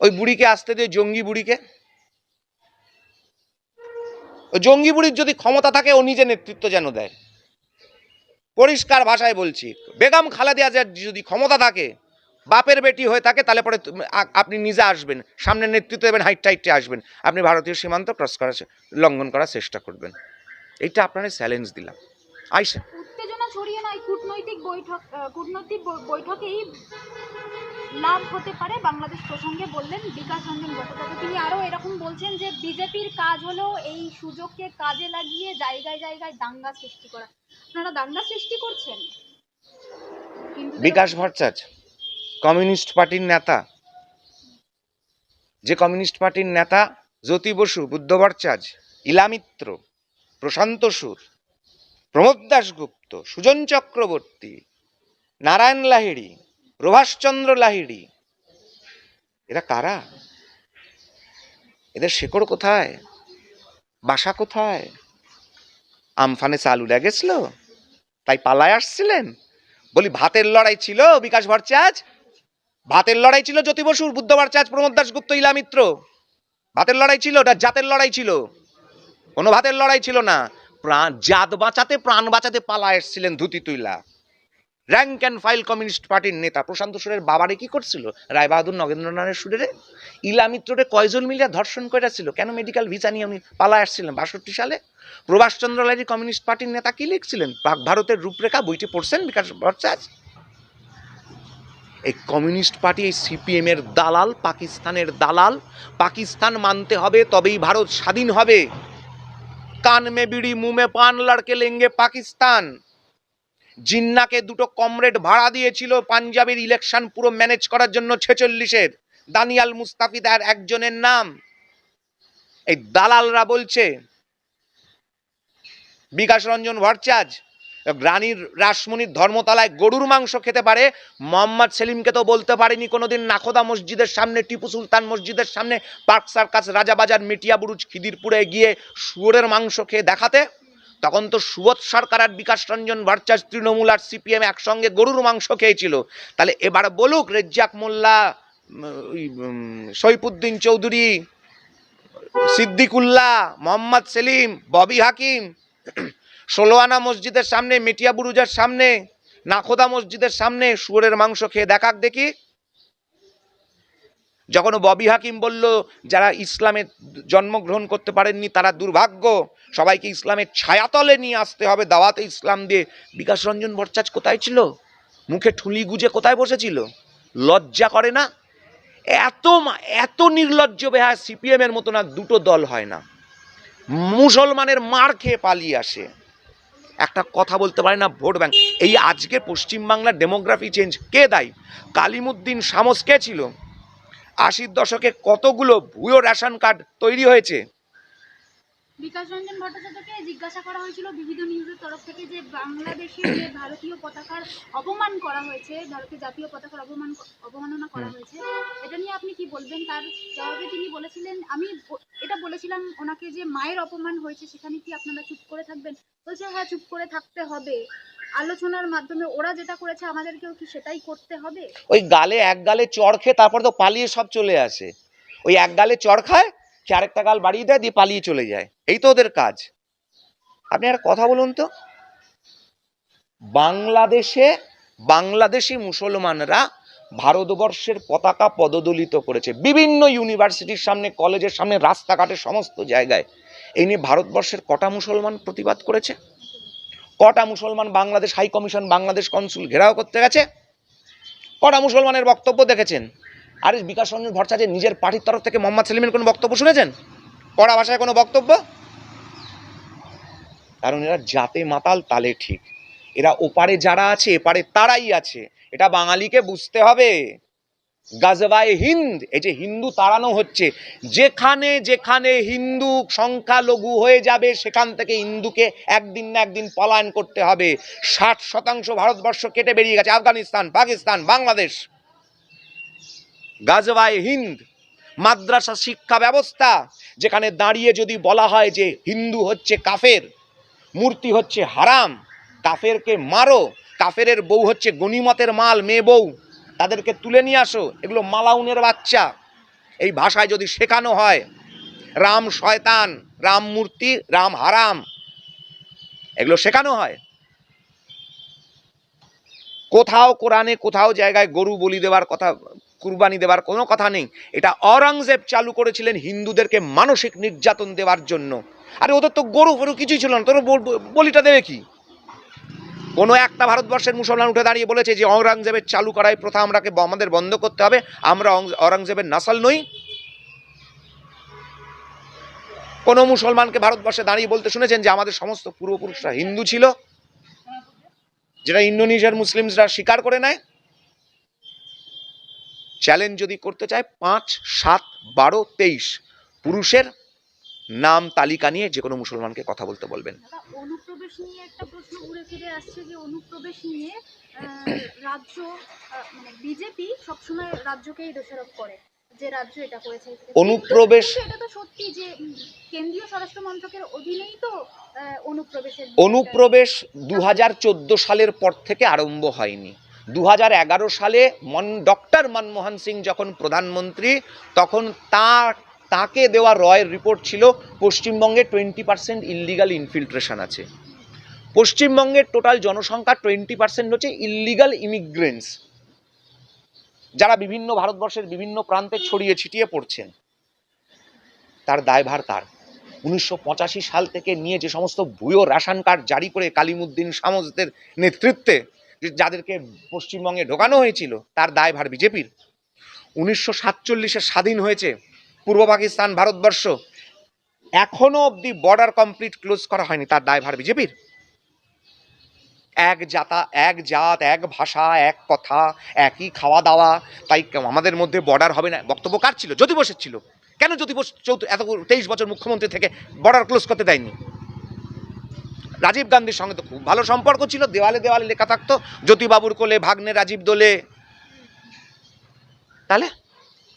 ওই বুড়িকে আসতে দিয়ে জঙ্গি বুড়িকে। জঙ্গি বুড়ির যদি ক্ষমতা থাকে, ও নিজে নেতৃত্ব যেন দেয়। পরিষ্কার ভাষায় বলছি, বেগম খালেদা জিয়ার যদি ক্ষমতা থাকে, বাপের বেটি হয়ে থাকে, তাহলে পরে আপনি নিজে আসবেন, সামনে নেতৃত্ব দেবেন, হাইট টাইটে আসবেন। আপনি ভারতীয় সীমান্ত ক্রস করার লঙ্ঘন করার চেষ্টা করবেন। এইটা আপনার চ্যালেঞ্জ দিলাম। আইসেন উত্তেজনা ছড়িয়ে নয় কূটনৈতিক বৈঠক কূটনৈতিক বৈঠকেই লাভ হতে পারে। বাংলাদেশ প্রসঙ্গে বললেন বিকাশ রঞ্জন ভট্টাচার্য। তিনি আরও এরকম বলছেন যে, বিজেপির কাজ হলো এই সুযোগকে কাজে লাগিয়ে জায়গায় জায়গায় দাঙ্গা সৃষ্টি করা। আপনারা দাঙ্গা সৃষ্টি করছেন? বিকাশ ভট্টাচার্য, কমিউনিস্ট পার্টির নেতা। যে কমিউনিস্ট পার্টির নেতা জ্যোতি বসু বুদ্ধ ভট্টাচার্য ইলামিত্র প্রশান্ত সুর, প্রমোদ দাশগুপ্ত, সুজন চক্রবর্তী, নারায়ণ লাহিড়ি প্রভাষচন্দ্র লাহিড়ি। এরা কারা? এদের শেকড় কোথায়? বাসা কোথায়? আমফানে চাল উড়ে তাই পালায় আসছিলেন? বলি, ভাতের লড়াই ছিল, বিকাশ ভট্টাচার্য? ভাতের লড়াই ছিল জ্যোতি বসুর, বুদ্ধ ভট্টাচার্য, প্রমোদ দাশগুপ্ত ইলামিত্র ভাতের লড়াই ছিল ওটা জাতের লড়াই ছিল। কোনো ভাতের লড়াই ছিল না। প্রাণ, জাত বাঁচাতে, প্রাণ বাঁচাতে পালা এসছিলেন ধুতি তুইলা। র্যাঙ্ক অ্যান্ড ফাইল কমিউনিস্ট পার্টির নেতা প্রশান্ত সুরের বাবারে কি করছিল? রায়বাহাদুর নগেন্দ্রনাথের সুরেরে? ইলামিত্ররে কয়জন মিলিয়া ধর্ষণ করেছিল কেন মেডিকেল ভিসা নিয়ে উনি পালা আসছিলেন বাষট্টি সালে? প্রভাষচন্দ্র লাহিড়ী কমিউনিস্ট পার্টির নেতা কি লিখছিলেন? পাক ভারতের রূপরেখা বইটি পড়ছেন বিকাশ ভট্টাচার্য। এই কমিউনিস্ট পার্টি এই সিপিএম এর দালাল, পাকিস্তানের দালাল, পাকিস্তান মানতে হবে, তবেই ভারত স্বাধীন হবে। কান মে বিড়ি মুমে পান, লড়কে লেঙ্গে পাকিস্তান। জিন্নাকে দুটো কমরেড ভাড়া দিয়েছিল পাঞ্জাবের ইলেকশন পুরো ম্যানেজ করার জন্য ছেচল্লিশের। দানিয়াল মুস্তাফিদার একজনের নাম। এই দালালরা বলছে, বিকাশ রঞ্জন ভট্টাচার্য রানীর রাসমণির ধর্মতলায় গরুর মাংস খেতে পারে, মোহাম্মদ সেলিমকে তো বলতে পারেনি কোনোদিন নাখোদা মসজিদের সামনে, টিপু সুলতান মসজিদের সামনে, পার্ক সার্কাস, রাজাবাজার, মেটিয়া বুরুজ, খিদিরপুরে গিয়ে শুয়োরের মাংস খেয়ে দেখাতে। তখন তো সুবোধ সরকার আর বিকাশ রঞ্জন ভট্টাচার্য, তৃণমূল আর সিপিএম একসঙ্গে গরুর মাংস খেয়েছিল। তাহলে এবার বলুক, রেজ্জাক মোল্লা সৈফুদ্দিন চৌধুরী, সিদ্দিকুল্লাহ, মোহাম্মদ সেলিম, ববি হাকিম, ষোলোয়ানা মসজিদের সামনে মেটিয়া বুরুজের সামনে, নাখোদা মসজিদের সামনে শুয়োরের মাংস খেয়ে দেখাক দেখি। যখন ববি হাকিম বলল, যারা ইসলামে জন্মগ্রহণ করতে পারেননি, তারা দুর্ভাগ্য। সবাইকে ইসলামের ছায়াতলে নিয়ে আসতে হবে, দাওয়াতে ইসলাম দিয়ে। বিকাশ রঞ্জন ভট্টাচার্য কোথায় ছিল? মুখে ঠুলি গুজে কোথায় বসেছিল? লজ্জা করে না? এত এত নির্লজ্জ বেহা সিপিএম এর মতো না, দুটো দল হয় না। মুসলমানের মার খেয়ে পালিয়ে আসে। একটা কথা বলতে পারে না ভোট ব্যাংক। এই আজকে পশ্চিমবাংলার ডেমোগ্রাফি চেঞ্জ কে দায়ী? কালিমুদ্দিন শামস কে ছিল? আশির দশকে কতগুলো ভুয়ো রেশন কার্ড তৈরি হয়েছে? বিকাশ রঞ্জন ভট্টাচার্যকে জিজ্ঞাসা করা হয়েছিল বিবিধ নিউজের তরফ থেকে যে বাংলাদেশে যে ভারতীয় পতাকার অপমান করা হয়েছে ভারতের জাতীয় পতাকার অপমান অবমাননা করা হয়েছে এটা নিয়ে আপনি কি বলবেন? তার জবাবে তিনি বলেছিলেন আমি এটা বলেছিলাম ওনাকে যে মায়ের অপমান হয়েছে সেখানে কি আপনারা চুপ করে থাকবেন? বলছে হ্যাঁ চুপ করে থাকতে হবে। আলোচনার মাধ্যমে ওরা যেটা করেছে, আমাদেরকেও কি সেটাই করতে হবে? ওই গালে এক গালে চড় খেয়ে তারপর তো পালিয়ে সব চলে আসে। ওই এক গালে চড় খায়, সে আরেকটা গাল বাড়িয়ে দেয়, দিয়ে পালিয়ে চলে যায়। এই তো ওদের কাজ। আপনি একটা কথা বলুন তো। বাংলাদেশে বাংলাদেশি মুসলমানরা ভারতবর্ষের পতাকা পদদলিত করেছে। বিভিন্ন ইউনিভার্সিটির সামনে, কলেজের সামনে রাস্তাঘাটে সমস্ত জায়গায়। এই নিয়ে ভারতবর্ষের কটা মুসলমান প্রতিবাদ করেছে? কটা মুসলমান Bangladesh high commission, Bangladesh consul ঘেরাও করতে গেছে? কটা মুসলমানের বক্তব্য দেখেছেন? আর বিকাশ রঞ্জন ভট্টাচার্যের নিজের পার্টির তরফ থেকে মোহাম্মদ সেলিমের কোনো বক্তব্য শুনেছেন? কড়া ভাষায় কোনো বক্তব্য? কারণ এরা জাতে মাতাল, তালে ঠিক। এরা ওপারে যারা আছে, এপারে তারাই আছে। এটা বাঙালিকে বুঝতে হবে। গাজবায় হিন্দ, এই যে হিন্দু তাড়ানো হচ্ছে, যেখানে যেখানে হিন্দু সংখ্যালঘু হয়ে যাবে, সেখান থেকে হিন্দুকে একদিন না একদিন পলায়ন করতে হবে। ষাট শতাংশ ভারতবর্ষ কেটে বেরিয়ে গেছে, আফগানিস্তান, পাকিস্তান, বাংলাদেশ। গাজবায় হিন্দ, মাদ্রাসা শিক্ষা ব্যবস্থা, যেখানে দাঁড়িয়ে যদি বলা হয় যে হিন্দু হচ্ছে কাফের, মূর্তি হচ্ছে হারাম, কাফেরকে মারো, কাফেরের বউ হচ্ছে গনিমতের মাল, মেয়ে বউ। তাদেরকে তুলে নিয়ে আসো। এগুলো মালাউনের বাচ্চা। এই ভাষায় যদি শেখানো হয়, রাম শয়তান, রাম মূর্তি, রাম হারাম, এগুলো শেখানো হয়। কোথাও কোরআনে, কোথাও জায়গায় গরু বলি দেওয়ার কথা, কুরবানি দেওয়ার কোনো কথা নেই। এটা অরঙ্গজেব চালু করেছিলেন হিন্দুদেরকে মানসিক নির্যাতন দেওয়ার জন্য। আরে ওদের তো গরু ফরু কিছুই ছিল না। তোর বল- বলিটা দেবে কি? কোনো একটা ভারতবর্ষের মুসলমান উঠে দাঁড়িয়ে বলেছে যে অরঙ্গজেবের চালু করা এই প্রথা আমরাকে আমাদের বন্ধ করতে হবে, আমরা অরঙ্গজেবের নাসাল নই। কোনো মুসলমানকে ভারতবর্ষে দাঁড়িয়ে বলতে শুনেছেন যে আমাদের সমস্ত পূর্বপুরুষরা হিন্দু ছিল, যেটা ইন্দোনেশিয়ার মুসলিমসরা স্বীকার করে নেয়। চ্যালেঞ্জ যদি করতে চায়, পাঁচ, সাত, বারো, তেইশ পুরুষের নাম তালিকা নিয়ে যে কোনো মুসলমানকে কথা বলতে বলবেন। অনুপ্রবেশ নিয়ে একটা প্রশ্ন ঘুরে ফিরে আসছে যে অনুপ্রবেশ নিয়ে রাজ্য মানে বিজেপি সবসময় রাজ্যকেই দোষারোপ করে যে রাজ্য এটা করেছে। অনুপ্রবেশ- এটা তো সত্যি যে কেন্দ্রীয় স্বরাষ্ট্র মন্ত্রকের অধীনেই তো অনুপ্রবেশের অনুপ্রবেশ দু হাজার চোদ্দ সালের পর থেকে আরম্ভ হয়নি। দু হাজার এগারো সালে মন ডক্টর মনমোহন সিং যখন প্রধানমন্ত্রী তখন তার তাকে দেওয়া রয়ের রিপোর্ট ছিল পশ্চিমবঙ্গে টোয়েন্টি পার্সেন্ট ইললিগাল ইনফিল্ট্রেশন আছে। পশ্চিমবঙ্গের টোটাল জনসংখ্যা টোয়েন্টি পার্সেন্ট হচ্ছে ইললিগাল ইমিগ্রেন্টস যারা বিভিন্ন ভারতবর্ষের বিভিন্ন প্রান্তে ছড়িয়ে ছিটিয়ে পড়ছেন। তার দায়ভার তার। উনিশশো পঁচাশি সাল থেকে নিয়ে যে সমস্ত ভুয়ো রেশন কার্ড জারি করে কালিমুদ্দিন সামজদের নেতৃত্বে যাদেরকে পশ্চিমবঙ্গে ঢোকানো হয়েছিল, তার দায়ভার বিজেপির। উনিশশো সাতচল্লিশে স্বাধীন হয়েছে পূর্ব পাকিস্তান ভারতবর্ষ। এখনও অবধি বর্ডার কমপ্লিট ক্লোজ করা হয়নি তার দায়ভার বিজেপির। এক জাতা, এক জাত, এক ভাষা, এক কথা, একই খাওয়া দাওয়া তাই আমাদের মধ্যে বর্ডার হবে না। বক্তব্য কার ছিল? জ্যোতি বসের ছিল। কেন জ্যোতি বোস চৌদ্দ এত তেইশ বছর মুখ্যমন্ত্রী থেকে বর্ডার ক্লোজ করতে দেয়নি? রাজীব গান্ধীর সঙ্গে তো খুব ভালো সম্পর্ক ছিল। দেওয়ালে দেওয়ালে লেখা থাকতো, জ্যোতিবাবুর কোলে ভাগ্নে রাজীব দোলে। তাহলে?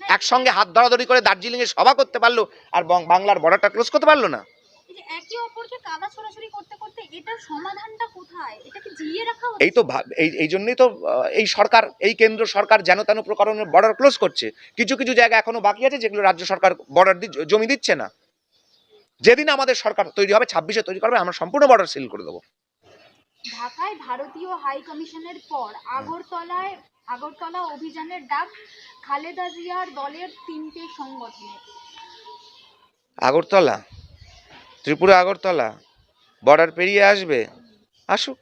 একসঙ্গে হাত ধরাধরি করে দার্জিলিংয়ে সভা করতে পারল, আর বাংলার বর্ডারটা ক্লোজ করতে পারল না? যে একে অপরকে কাদা ছড়াছড়ি করতে করতে এটার সমাধানটা কোথায়? এটাকে জিইয়ে রাখা এই তো এই এই জন্যই তো এই সরকার এই কেন্দ্র সরকার যেন তেন প্রকারের বর্ডার ক্লোজ করছে। কিছু কিছু জায়গা এখনও বাকি আছে যেগুলো রাজ্য সরকার বর্ডার জমি দিচ্ছে না। যেদিন আমাদের সরকার তৈরি হবে ছাব্বিশে তৈরি করবে আমরা সম্পূর্ণ বর্ডার সিল করে দেবো। ঢাকায় ভারতীয় হাই কমিশনের পর আগরতলায় আগরতলা অভিযানের ডাক খালেদা জিয়ার দলের তিনটে সংগঠনের। আগরতলা? ত্রিপুরা আগরতলা বর্ডার পেরিয়ে আসবে। আসুক।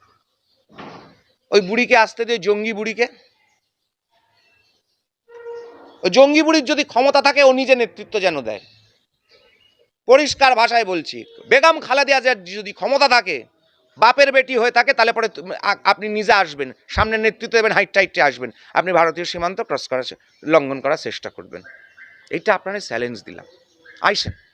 ওই বুড়িকে আসতে দিয়ে জঙ্গি বুড়িকে। ওই জঙ্গি বুড়ির যদি ক্ষমতা থাকে, ও নিজে নেতৃত্ব যেন দেয়। পরিষ্কার ভাষায় বলছি, বেগম খালেদা জিয়ার যদি ক্ষমতা থাকে, বাপের বেটি হয়ে থাকে, তাহলে পরে আপনি নিজে আসবেন। সামনে নেতৃত্ব দেবেন, হাইট টাইটে আসবেন। আপনি ভারতীয় সীমান্ত ক্রস করার লঙ্ঘন করার চেষ্টা করবেন। এইটা আপনারা চ্যালেঞ্জ দিলাম। আইসেন।